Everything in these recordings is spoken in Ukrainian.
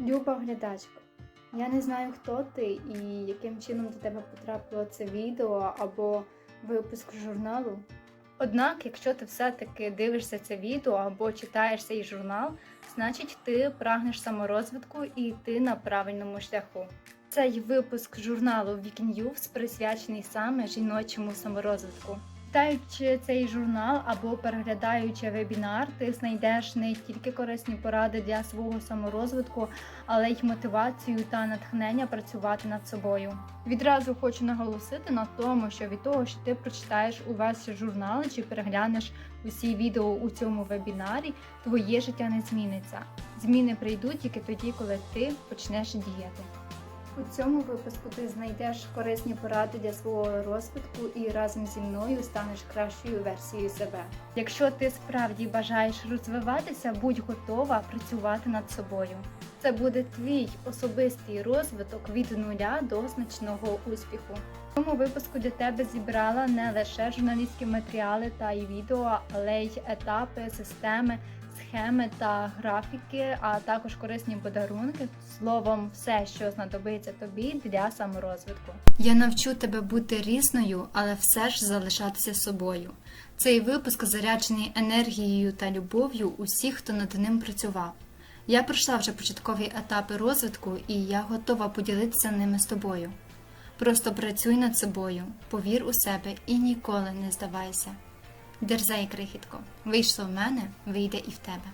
Люба глядачка, я не знаю, хто ти і яким чином до тебе потрапило це відео або випуск журналу. Однак, якщо ти все-таки дивишся це відео або читаєш цей журнал, значить ти прагнеш саморозвитку і ти на правильному шляху. Цей випуск журналу Week присвячений саме жіночому саморозвитку. Читаючи цей журнал або переглядаючи вебінар, ти знайдеш не тільки корисні поради для свого саморозвитку, але й мотивацію та натхнення працювати над собою. Відразу хочу наголосити на тому, що від того, що ти прочитаєш увесь журнал чи переглянеш усі відео у цьому вебінарі, твоє життя не зміниться. Зміни прийдуть тільки тоді, коли ти почнеш діяти. У цьому випуску ти знайдеш корисні поради для свого розвитку і разом зі мною станеш кращою версією себе. Якщо ти справді бажаєш розвиватися, будь готова працювати над собою. Це буде твій особистий розвиток від нуля до значного успіху. В цьому випуску для тебе зібрала не лише журналістські матеріали та й відео, але й етапи, системи, схеми та графіки, а також корисні подарунки. Словом, все, що знадобиться тобі для саморозвитку. Я навчу тебе бути різною, але все ж залишатися собою. Цей випуск заряджений енергією та любов'ю усіх, хто над ним працював. Я пройшла вже початкові етапи розвитку, і я готова поділитися ними з тобою. Просто працюй над собою, повір у себе і ніколи не здавайся. Дерзай, крихітко, вийшло в мене, вийде і в тебе.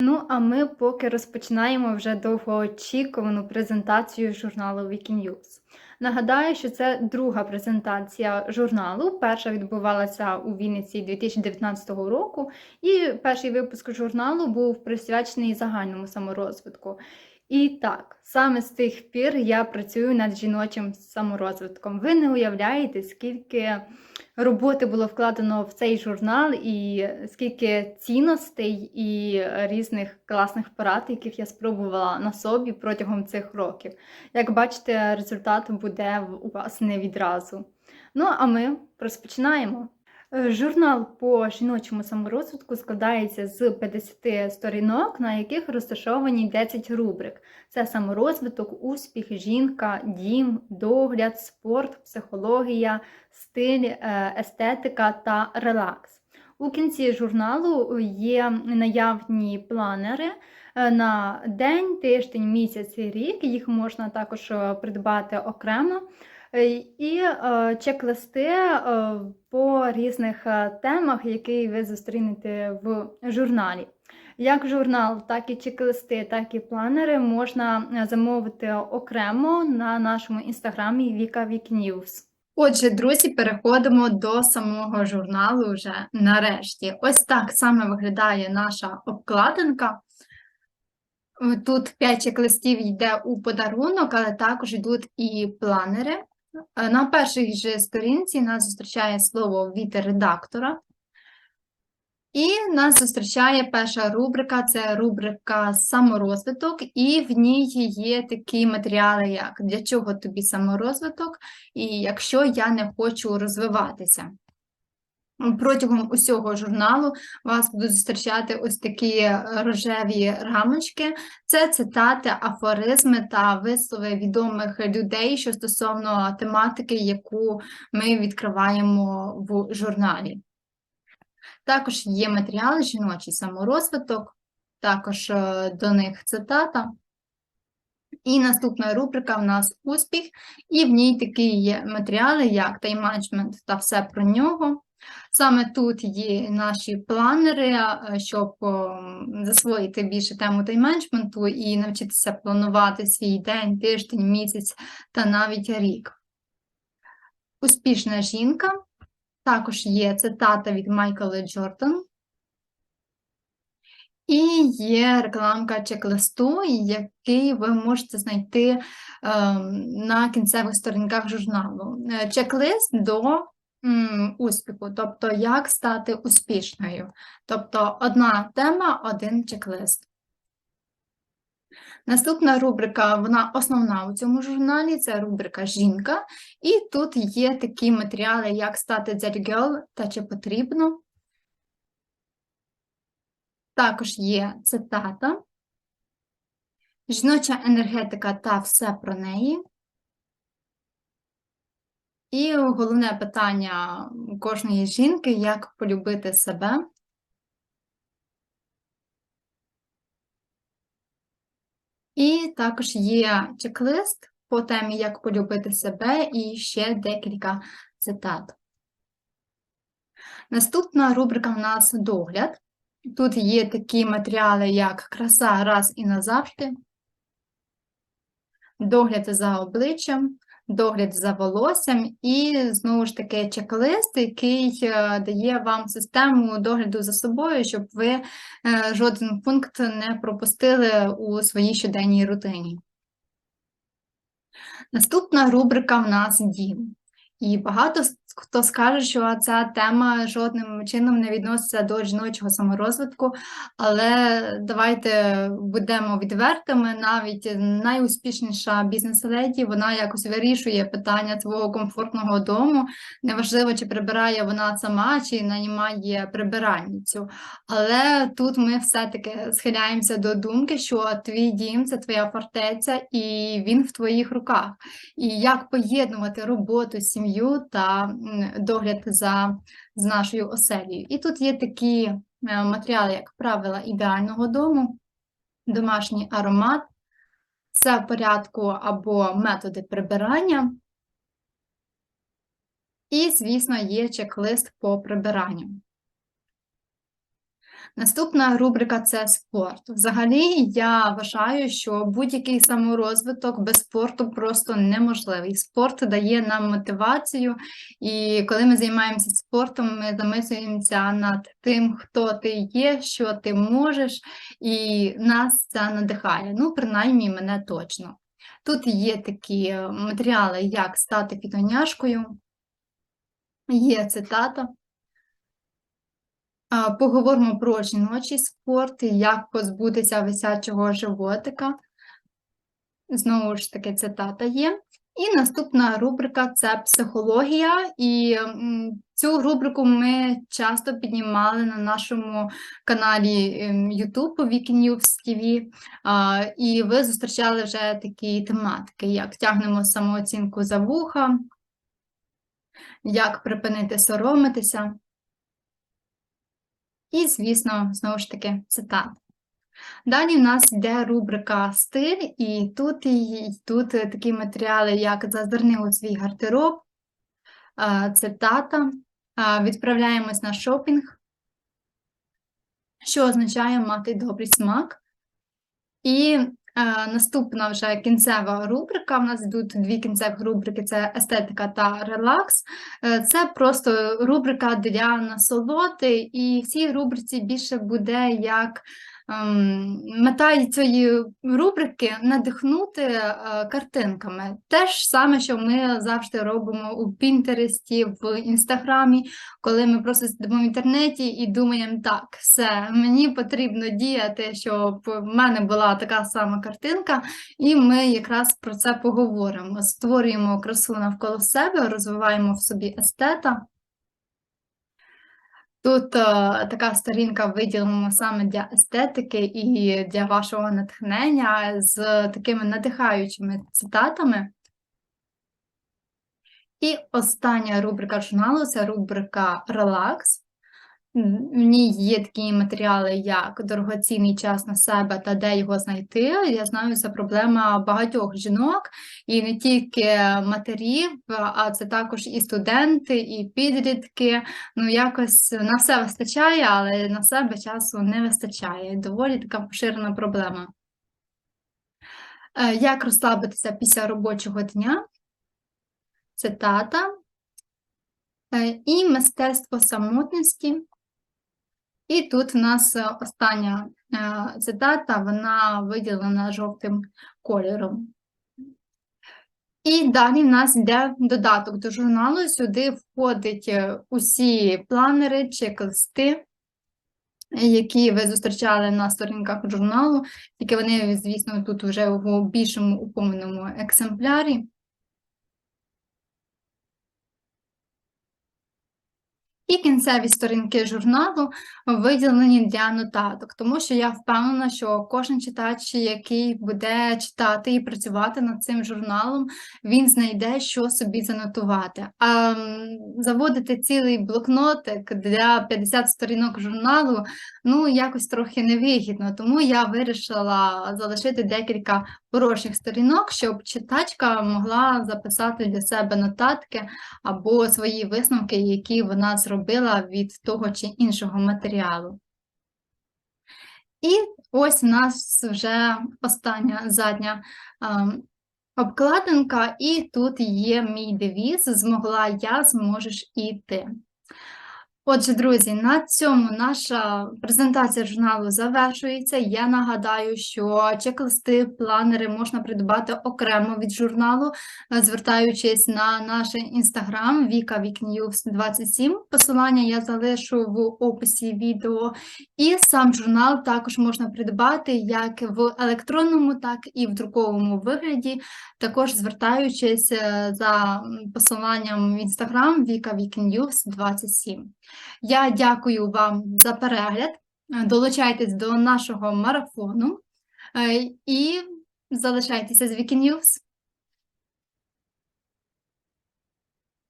Ну, а ми поки розпочинаємо вже довгоочікувану презентацію журналу Wikinews. Нагадаю, що це друга презентація журналу. Перша відбувалася у Вінниці 2019 року, і перший випуск журналу був присвячений загальному саморозвитку. І так, саме з тих пір я працюю над жіночим саморозвитком. Ви не уявляєте, скільки роботи було вкладено в цей журнал, і скільки цінностей і різних класних порад, яких я спробувала на собі протягом цих років. Як бачите, результат буде у вас не відразу. Ну, а ми розпочинаємо. Е, Журнал по жіночому саморозвитку складається з 50 сторінок, на яких розташовані 10 рубрик: це саморозвиток, успіх, жінка, дім, догляд, спорт, психологія, стиль, е, естетика та релакс. У кінці журналу є наявні планери е, на день, тиждень, місяць і рік. Їх можна також придбати окремо. Е, І е, чек-листи е, по різних темах, які ви зустрінете в журналі. Як журнал, так і чек-листи, так і планери можна замовити окремо на нашому інстаграмі Віка Вік News. Отже, друзі, переходимо до самого журналу вже нарешті. Ось так саме виглядає наша обкладинка. Тут 5 чек-листів йде у подарунок, але також йдуть і планери. Е, На першій же сторінці нас зустрічає слово від редактора. І нас зустрічає перша рубрика це рубрика саморозвиток, і в ній є такі матеріали, як для чого тобі саморозвиток, і якщо я не хочу розвиватися. Протягом усього журналу вас будуть зустрічати ось такі е, рожеві рамочки. Це цитати, афоризми та вислови відомих людей, що стосовно тематики, яку ми відкриваємо в журналі. Також є матеріали жіночий саморозвиток, також е, до них цитата. І наступна рубрика в нас успіх, і в ній такі є матеріали, як тайм-менеджмент та все про нього. Саме тут є наші планери, щоб засвоїти більше тему тайм-менеджменту і навчитися планувати свій день, тиждень, місяць та навіть рік. Успішна жінка. Також є цитата від Майкла Джордан. І є рекламка чек-листу, який ви можете знайти ем, на кінцевих сторінках журналу. Е, Чек-лист до успіху, тобто як стати успішною. Тобто одна тема, один чек-лист. Наступна рубрика, вона основна у цьому журналі, це рубрика Жінка. І тут є такі матеріали, як стати that girl та чи потрібно. Також є цитата. Жіноча енергетика та все про неї. І головне питання кожної жінки, як полюбити себе. І також є чек-лист по темі, як полюбити себе, і ще декілька цитат. Наступна рубрика в нас догляд. Тут є такі матеріали, як краса раз і назавжди, догляд за обличчям, догляд за волоссям, і знову ж таки чек-лист, який е, дає вам систему догляду за собою, щоб ви е, жоден пункт не пропустили у своїй щоденній рутині. Наступна рубрика в нас дім. І багато хто скаже, що ця тема жодним чином не відноситься до жіночого саморозвитку, але давайте будемо відвертими. Навіть найуспішніша бізнес-леді, вона якось вирішує питання свого комфортного дому. Неважливо, чи прибирає вона сама, чи нанімає прибиральницю. Але тут ми все-таки схиляємося до думки, що твій дім це твоя фортеця, і він в твоїх руках. І як поєднувати роботу, сім'ю та догляд за з нашою оселею. І тут є такі е, матеріали, як правила ідеального дому, домашній аромат, це в порядку або методи прибирання. І, звісно, є чек-лист по прибиранню. Наступна рубрика це спорт. Взагалі, я вважаю, що будь-який саморозвиток без спорту просто неможливий. Спорт дає нам мотивацію, і коли ми займаємося спортом, ми замислюємося над тим, хто ти є, що ти можеш, і нас це надихає. Ну, принаймні, мене точно. Тут є такі матеріали, як стати фітоняшкою, є цитата. Поговоримо про жіночий спорт, як позбутися висячого животика. Знову ж таки, цитата є. І наступна рубрика це психологія, і цю рубрику ми часто піднімали на нашому каналі YouTube Weekend TV, і ви зустрічали вже такі тематики, як тягнемо самооцінку за вуха, як припинити соромитися. І, звісно, знову ж таки, цитат. Далі в нас йде рубрика стиль, і тут і тут такі матеріали, як зазирни у свій гардероб, цитата. Відправляємось на шопінг, що означає мати добрий смак. І Наступна вже кінцева рубрика. У нас йдуть дві кінцеві рубрики: це естетика та релакс. Е, це просто рубрика для насолоди, і в цій рубриці більше буде як мета цієї рубрики надихнути е, картинками. Те ж саме, що ми завжди робимо у Пінтересті, в Інстаграмі, коли ми просто сидимо в інтернеті і думаємо, так, все, мені потрібно діяти, щоб в мене була така сама картинка, і ми якраз про це поговоримо. Створюємо красу навколо себе, розвиваємо в собі естета. Тут о, така сторінка виділена саме для естетики і для вашого натхнення з такими надихаючими цитатами. І остання рубрика журналу це рубрика Релакс. В ній є такі матеріали, як дорогоцінний час на себе та де його знайти. Я знаю, це проблема багатьох жінок, і не тільки матерів, а це також і студенти, і підлітки. Ну, якось на все вистачає, але на себе часу не вистачає. Доволі така поширена проблема. Е, як розслабитися після робочого дня? Цитата. Е, і мистецтво самотності. І тут в нас е, остання е, цитата, вона виділена жовтим кольором. І далі в нас йде додаток до журналу. Сюди входять е, усі планери, чек-листи, які ви зустрічали на сторінках журналу, тільки вони, звісно, тут вже в більшому уповненому екземплярі. І кінцеві сторінки журналу виділені для нотаток, тому що я впевнена, що кожен читач, який буде читати і працювати над цим журналом, він знайде, що собі занотувати. А заводити цілий блокнотик для 50 сторінок журналу ну якось трохи невигідно. Тому я вирішила залишити декілька порожніх сторінок, щоб читачка могла записати для себе нотатки або свої висновки, які вона зробила від того чи іншого матеріалу. І ось у нас вже остання задня обкладинка, і тут є мій девіз Змогла я, зможеш і ти. Отже, друзі, на цьому наша презентація журналу завершується. Я нагадаю, що чек-листи, планери можна придбати окремо від журналу, е, звертаючись на наш інстаграм Віка Вікньюз 27. Посилання я залишу в описі відео. І сам журнал також можна придбати як в електронному, так і в друковому вигляді, також звертаючись е, за посиланням в інстаграм Віка Вікньюз 27. Я дякую вам за перегляд. Долучайтесь до нашого марафону е, і залишайтеся з Вікіньюз.